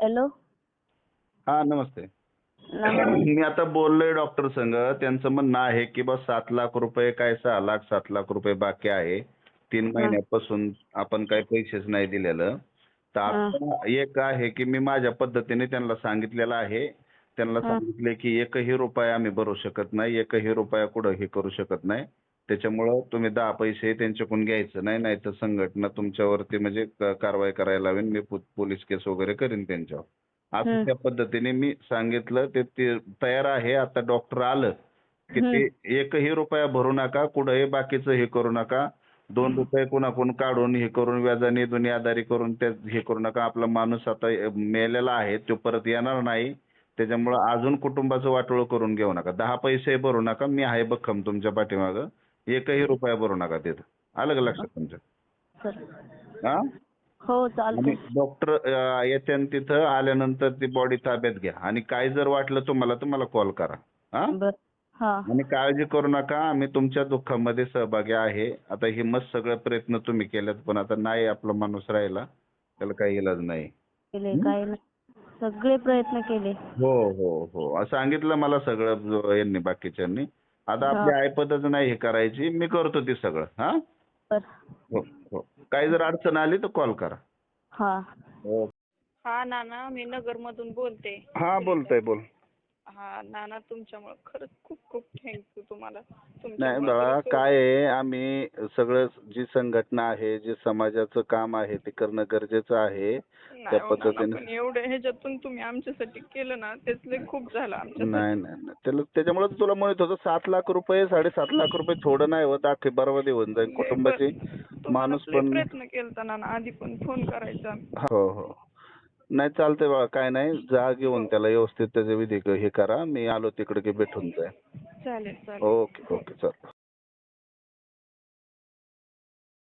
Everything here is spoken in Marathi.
हॅलो हा नमस्ते. मी आता बोललोय डॉक्टर संघ त्यांचं म्हणणं आहे की बस सात लाख रुपये काय सहा लाख सात लाख रुपये बाकी आहे. तीन महिन्यापासून आपण काही पैसेच नाही दिलेलं. तर आता एक आहे की मी माझ्या पद्धतीने त्यांना सांगितलेलं आहे. त्यांना सांगितले की एकही रुपया आम्ही भरू शकत नाही. एकही रुपया कुठं हे करू शकत नाही. त्याच्यामुळं तुम्ही दहा पैसे त्यांच्याकडून घ्यायचं. नाही नाही तर संघटना तुमच्यावरती म्हणजे क- कारवाई करायला लावेन. मी पो- पोलीस केस वगैरे करीन त्यांच्यावर. असं त्या पद्धतीने मी सांगितलं. ते ते तयार आहे. आता डॉक्टर आलं की ते एकही रुपया भरू नका. कुठंही बाकीचं हे करू नका. दोन रुपये कुणाकडून काढून हे करून व्याजाने दुनियादारी करून ते हे करू नका. आपला माणूस आता मेलेला आहे. तो परत येणार नाही. त्याच्यामुळं अजून कुटुंबाचं वाटोळं करून घेऊ नका. दहा पैसे भरू नका. मी आहे बक्कम तुमच्या पाठीमागं. एकही रुपया भरू नका तिथं. आलं का लक्षात तुमच्या हा? हो आणि चालतंय डॉक्टर येते तिथं आल्यानंतर ती बॉडी ताब्यात घ्या. आणि काय जर वाटलं तुम्हाला तर मला कॉल करा. हा? हा. आणि काळजी करू नका. आम्ही तुमच्या दुःखामध्ये सहभागी आहे. आता हिंमत सगळे प्रयत्न तुम्ही केलेत पण आता नाही आपला माणूस राहिला. त्याला काही इलाज नाही. सगळे प्रयत्न केले. हो हो हो. असं सांगितलं मला सगळं यांनी बाकीच्यांनी. आता आपली ऐपतच नाही हे करायची मी करतो ते सगळं हा? बर. हो हो. काही जर अडचण आली तर कॉल करा. हा. हो. हा नाना मी नगरमधून बोलते. हा बोलतोय बोल. हा नाना तुमच्यामुळे खरंच खूप खूप थँक्यू तुम्हाला. नाही तुमच्यामुळं बाळा खरंच काय आहे आम्ही सगळं जी संघटना आहे जे समाजाचं काम आहे ते करणं गरजेचं आहे. नाही त्या हो नाना, पद्धतीने पण एवढं ह्याच्यातून तुम्ही आमच्यासाठी केलं ना लय खूप झालं आमच्यासाठी. नाही नाही नाही. त्याला त्याच्यामुळे तुला म्हणत होतं सात लाख रुपये साडेसात लाख रुपये थोडं नाही होत अख्खी बरबादी होऊन जाईल कुटुंबाची. तुम्हाला माणूस लय पण प्रयत्न केलता नाना आधी पण फोन करायचा. हो हो. नाही चालतंय बाळा काय नाही. जा घेऊन त्याला व्यवस्थित त्याचे विधी हे करा. मी आलो तिकडे की भेटून जाईल. चालेल चालेल. ओके ओके चल.